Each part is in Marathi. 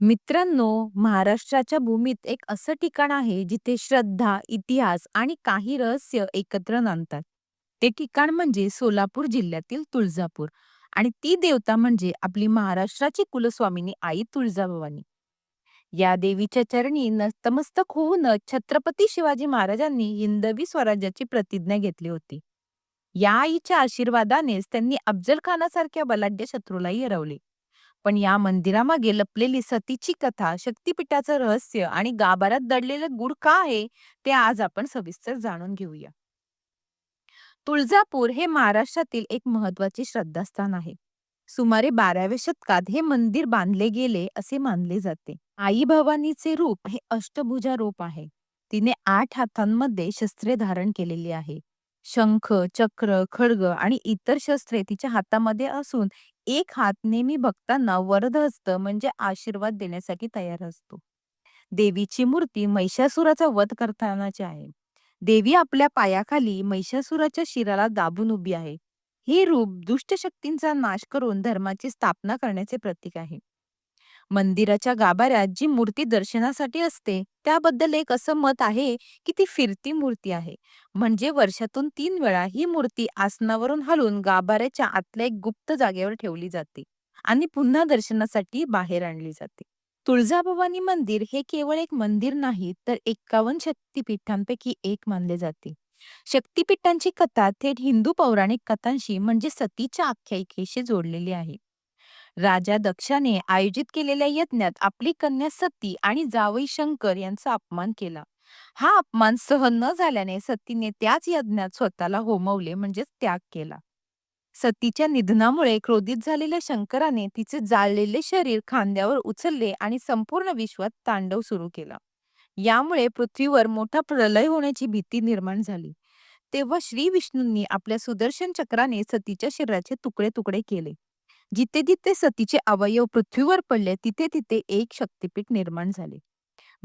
मित्रांनो, महाराष्ट्राच्या भूमीत एक असं ठिकाण आहे जिथे श्रद्धा, इतिहास आणि काही रहस्य एकत्र नांदतात. ते ठिकाण म्हणजे सोलापूर जिल्ह्यातील तुळजापूर आणि ती देवता म्हणजे आपली महाराष्ट्राची कुलस्वामिनी आई तुळजाभवानी. या देवीच्या चरणी नतमस्तक होऊन छत्रपती शिवाजी महाराजांनी हिंदवी स्वराज्याची प्रतिज्ञा घेतली होती. या आईच्या आशीर्वादानेच त्यांनी अफजल खानासारख्या बलाढ्य शत्रूलाही हरवले. पण या मंदिरामागे लपलेली सतीची कथा, शक्तिपीठाचं रहस्य आणि गाभाऱ्यात दडलेलं गूढ का आहे, ते आज आपण सविस्तर जाणून घेऊया. तुळजापूर हे महाराष्ट्रातील एक महत्त्वाचे श्रद्धास्थान आहे. सुमारे बाराव्या शतकात हे मंदिर बांधले गेले असे मानले जाते. आई भवानीचे रूप हे अष्टभुजा रूप आहे. तिने आठ हातांमध्ये शस्त्रे धारण केलेली आहे. शंख, चक्र, खड्ग आणि इतर शस्त्रे तिच्या हातामध्ये असून एक हात नेहमी भक्तांना वरदहस्त म्हणजे आशीर्वाद देण्यासाठी तयार असतो. देवीची मूर्ती महिषासुराचा वध करतानाची आहे. देवी आपल्या पायाखाली महिषासुराच्या शिराला दाबून उभी आहे. हे रूप दुष्ट शक्तींचा नाश करून धर्माची स्थापना करण्याचे प्रतीक आहे. मंदिराच्या गाभाऱ्यात जी मूर्ती दर्शनासाठी असते, त्याबद्दल एक असं मत आहे की ती फिरती मूर्ती आहे. म्हणजे वर्षातून तीन वेळा ही मूर्ती आसनावरून हलून गाभाऱ्याच्या आतल्या एक गुप्त जागेवर ठेवली जाते आणि पुन्हा दर्शनासाठी बाहेर आणली जाते. तुळजाभवानी मंदिर हे केवळ एक मंदिर नाही, तर 51 शक्तिपीठांपैकी एक मानले जाते. शक्तिपीठांची कथा थेट हिंदू पौराणिक कथांशी म्हणजे सतीच्या आख्यायिकेशी जोडलेली आहे. राजा दक्षाने आयोजित केलेल्या यज्ञात आपली कन्या सती आणि जावई शंकर यांचा अपमान केला. हा अपमान सहन न झाल्याने सतीने त्याच यज्ञात स्वतःला होमवले म्हणजेच त्याग केला. सतीच्या निधनामुळे क्रोधित झालेल्या शंकराने तिचे जाळलेले शरीर खांद्यावर उचलले आणि संपूर्ण विश्वात तांडव सुरू केला. यामुळे पृथ्वीवर मोठा प्रलय होण्याची भीती निर्माण झाली. तेव्हा श्री विष्णूंनी आपल्या सुदर्शन चक्राने सतीच्या शरीराचे तुकडे तुकडे केले. जिथे जिथे सतीचे अवयव पृथ्वीवर पडले तिथे तिथे एक शक्तिपीठ निर्माण झाले.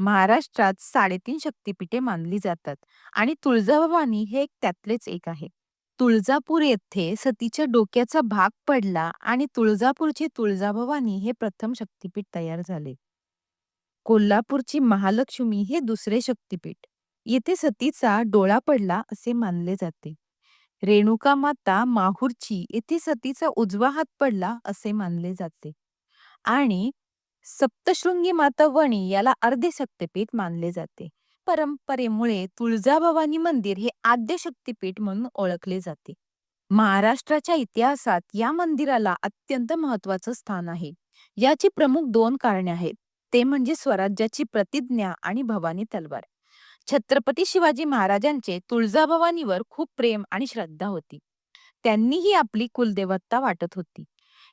महाराष्ट्रात साडेतीन शक्तिपीठे मानली जातात आणि तुळजाभवानी हे एक त्यातलेच एक आहे. तुळजापूर येथे सतीच्या डोक्याचा भाग पडला आणि तुळजापूरची तुळजाभवानी हे प्रथम शक्तीपीठ तयार झाले. कोल्हापूरची महालक्ष्मी हे दुसरे शक्तिपीठ. येथे सतीचा डोळा पडला असे मानले जाते. रेणुका माता माहूरची येथे सतीचा उजवा हात पडला असे मानले जाते आणि सप्तशृंगी माता वणी याला अर्धे शक्तिपीठ मानले जाते. परंपरेमुळे तुळजाभवानी मंदिर हे आद्य शक्तिपीठ म्हणून ओळखले जाते. महाराष्ट्राच्या इतिहासात या मंदिराला अत्यंत महत्वाचं स्थान आहे. याची प्रमुख दोन कारणे आहेत. ते म्हणजे स्वराज्याची प्रतिज्ञा आणि भवानी तलवार. छत्रपती शिवाजी महाराजांचे तुळजाभवानीवर खूप प्रेम आणि श्रद्धा होती. त्यांनीही आपली कुलदेवता वाटत होती.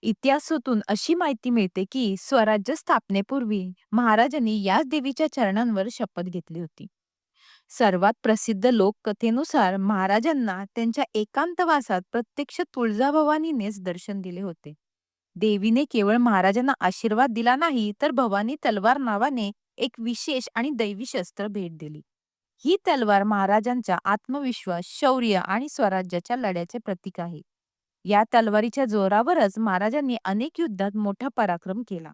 इतिहासातून अशी माहिती मिळते की स्वराज्य स्थापनेपूर्वी महाराजांनी याच देवीच्या चरणांवर शपथ घेतली होती. सर्वात प्रसिद्ध लोककथेनुसार महाराजांना त्यांच्या एकांतवासात प्रत्यक्ष तुळजाभवानीनेच दर्शन दिले होते. देवीने केवळ महाराजांना आशीर्वाद दिला नाही, तर भवानी तलवार नावाने एक विशेष आणि दैवी शस्त्र भेट दिली. ही तलवार महाराजांचा आत्मविश्वास, शौर्य आणि स्वराज्याच्या लढ्याचे प्रतीक आहे. या तलवारीच्या जोरावरच महाराजांनी अनेक युद्धात मोठा पराक्रम केला.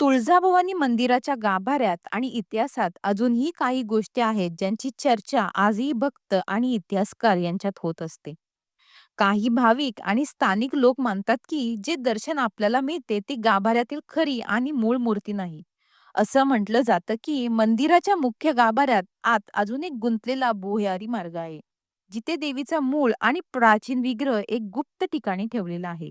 तुळजाभवानी मंदिराच्या गाभाऱ्यात आणि इतिहासात अजूनही काही गोष्टी आहेत ज्यांची चर्चा आजही भक्त आणि इतिहासकार यांच्यात होत असते. काही भाविक आणि स्थानिक लोक मानतात की जे दर्शन आपल्याला मिळते ते गाभाऱ्यातील खरी आणि मूळ मूर्ती नाही. असं म्हटलं जातं की मंदिराच्या मुख्य गाभाऱ्यात आत अजून एक गुंतलेला भुयारी मार्ग आहे. जिथे देवीचा मूळ आणि प्राचीन विग्रह एक गुप्त ठिकाणी ठेवलेला आहे.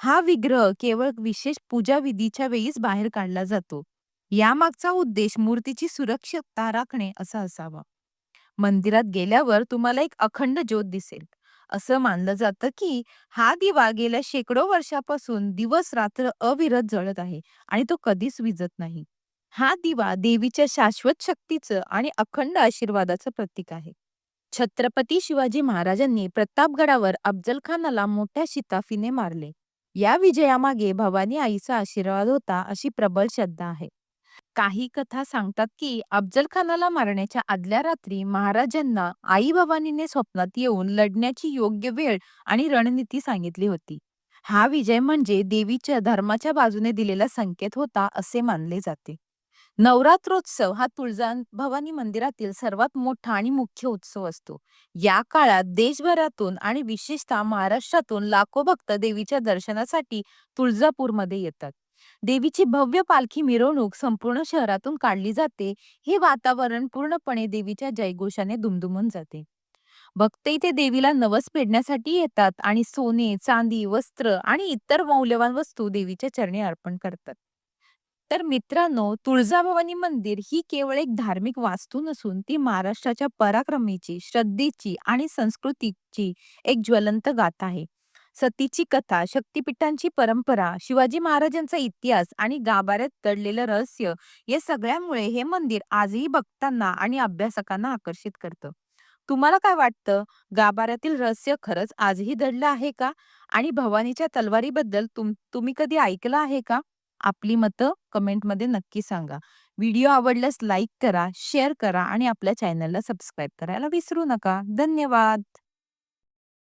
हा विग्रह केवळ विशेष पूजा विधीच्या वेळीच बाहेर काढला जातो. यामागचा उद्देश मूर्तीची सुरक्षितता राखणे असा असावा. मंदिरात गेल्यावर तुम्हाला एक अखंड ज्योत दिसेल. असं मानलं जातं की हा दिवा गेल्या शेकडो वर्षापासून दिवस-रात्र अविरत जळत आहे आणि तो कधीच विझत नाही. हा दिवा देवीच्या शाश्वत शक्तीचं आणि अखंड आशीर्वादाचं प्रतीक आहे. छत्रपती शिवाजी महाराजांनी प्रतापगडावर अफजलखानाला मोठ्या शिताफीने मारले. या विजयामागे भवानी आईचा आशीर्वाद होता अशी प्रबळ श्रद्धा आहे. काही कथा सांगतात की अफजलखानाला मारण्याच्या आदल्या रात्री महाराजांना आई भवानीने स्वप्नात येऊन लढण्याची योग्य वेळ आणि रणनीती सांगितली होती. हा विजय म्हणजे देवीच्या धर्माच्या बाजूने दिलेला संकेत होता असे मानले जाते. नवरात्रोत्सव हा तुळजाभवानी मंदिरातील सर्वात मोठा आणि मुख्य उत्सव असतो. या काळात देशभरातून आणि विशेषतः महाराष्ट्रातून लाखो भक्त देवीच्या दर्शनासाठी तुळजापूरमध्ये येतात. देवीची भव्य पालखी मिरवणूक संपूर्ण शहरातून काढली जाते. हे वातावरण पूर्णपणे देवीच्या जयघोषाने दुमदुमून जाते. भक्त इथे देवीला नवस पेडण्यासाठी येतात आणि सोने, चांदी, वस्त्र आणि इतर मौल्यवान वस्तू देवीच्या चरणी अर्पण करतात. तर मित्रांनो, तुळजाभवानी मंदिर ही केवळ एक धार्मिक वास्तू नसून ती महाराष्ट्राच्या पराक्रमेची, श्रद्धेची आणि संस्कृतीची एक ज्वलंत गाथा आहे. सतीची कथा, शक्तिपीठांची परंपरा, शिवाजी महाराजांचा इतिहास आणि गाभाऱ्यात दडलेलं रहस्य या सगळ्यामुळे हे मंदिर आजही भक्तांना आणि अभ्यासकांना आकर्षित करतं. तुम्हाला काय वाटतं? गाभाऱ्यातील रहस्य खरंच आजही दडलं आहे का? आणि भवानीच्या तलवारीबद्दल तुम तुम्ही कधी ऐकलं आहे का? आपली मतं कमेंटमध्ये नक्की सांगा. व्हिडिओ आवडल्यास लाईक करा, शेअर करा आणि आपल्या चॅनलला सबस्क्राईब करायला विसरू नका. धन्यवाद.